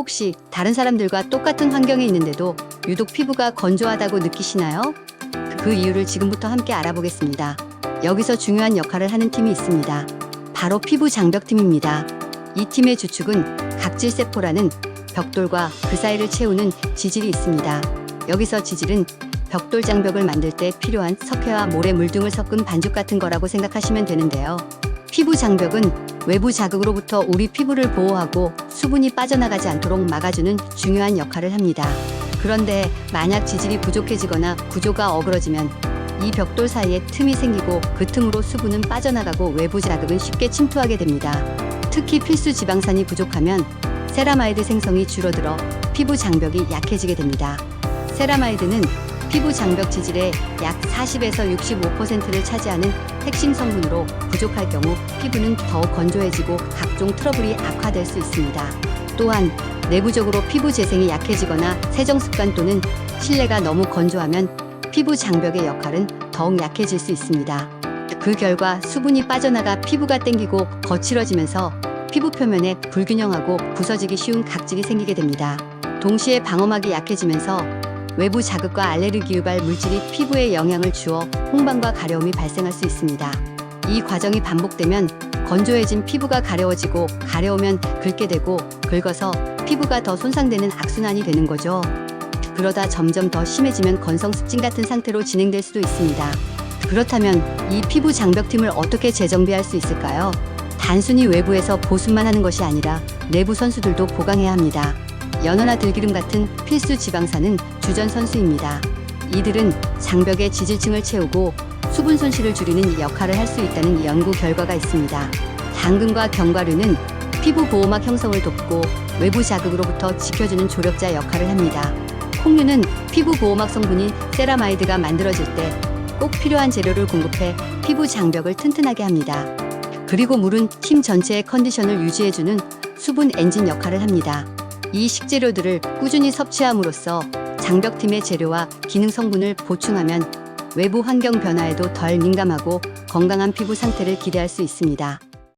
혹시 다른 사람들과 똑같은 환경에 있는데도 유독 피부가 건조하다고 느끼시나요? 그 이유를 지금부터 함께 알아보겠습니다. 여기서 중요한 역할을 하는 팀이 있습니다. 바로 피부 장벽팀입니다. 이 팀의 주축은 각질세포라는 벽돌과 그 사이를 채우는 지질이 있습니다. 여기서 지질은 벽돌 장벽을 만들 때 필요한 석회와 모래 물 등을 섞은 반죽 같은 거라고 생각하시면 되는데요. 피부 장벽은 외부 자극으로부터 우리 피부를 보호하고 수분이 빠져나가지 않도록 막아주는 중요한 역할을 합니다. 그런데 만약 지질이 부족해지거나 구조가 어그러지면 이 벽돌 사이에 틈이 생기고 그 틈으로 수분은 빠져나가고 외부 자극은 쉽게 침투하게 됩니다. 특히 필수 지방산이 부족하면 세라마이드 생성이 줄어들어 피부 장벽이 약해지게 됩니다. 세라마이드는 피부 장벽 지질의 약 40에서 65%를 차지하는 핵심 성분으로 부족할 경우 피부는 더욱 건조해지고 각종 트러블이 악화될 수 있습니다. 또한 내부적으로 피부 재생이 약해지거나 세정 습관 또는 실내가 너무 건조하면 피부 장벽의 역할은 더욱 약해질 수 있습니다. 그 결과 수분이 빠져나가 피부가 땡기고 거칠어지면서 피부 표면에 불균형하고 부서지기 쉬운 각질이 생기게 됩니다. 동시에 방어막이 약해지면서 외부 자극과 알레르기 유발 물질이 피부에 영향을 주어 홍방과 가려움이 발생할 수 있습니다. 이 과정이 반복되면 건조해진 피부가 가려워지고 가려우면 긁게 되고 긁어서 피부가 더 손상되는 악순환이 되는 거죠. 그러다 점점 더 심해지면 건성 습진 같은 상태로 진행될 수도 있습니다. 그렇다면 이 피부 장벽팀을 어떻게 재정비할 수 있을까요? 단순히 외부에서 보습만 하는 것이 아니라 내부 선수들도 보강해야 합니다. 연어나 들기름 같은 필수 지방산은 주전 선수입니다. 이들은 장벽의 지질층을 채우고 수분 손실을 줄이는 역할을 할 수 있다는 연구 결과가 있습니다. 당근과 견과류는 피부 보호막 형성을 돕고 외부 자극으로부터 지켜주는 조력자 역할을 합니다. 콩류는 피부 보호막 성분인 세라마이드가 만들어질 때 꼭 필요한 재료를 공급해 피부 장벽을 튼튼하게 합니다. 그리고 물은 팀 전체의 컨디션을 유지해주는 수분 엔진 역할을 합니다. 이 식재료들을 꾸준히 섭취함으로써 장벽팀의 재료와 기능 성분을 보충하면 외부 환경 변화에도 덜 민감하고 건강한 피부 상태를 기대할 수 있습니다.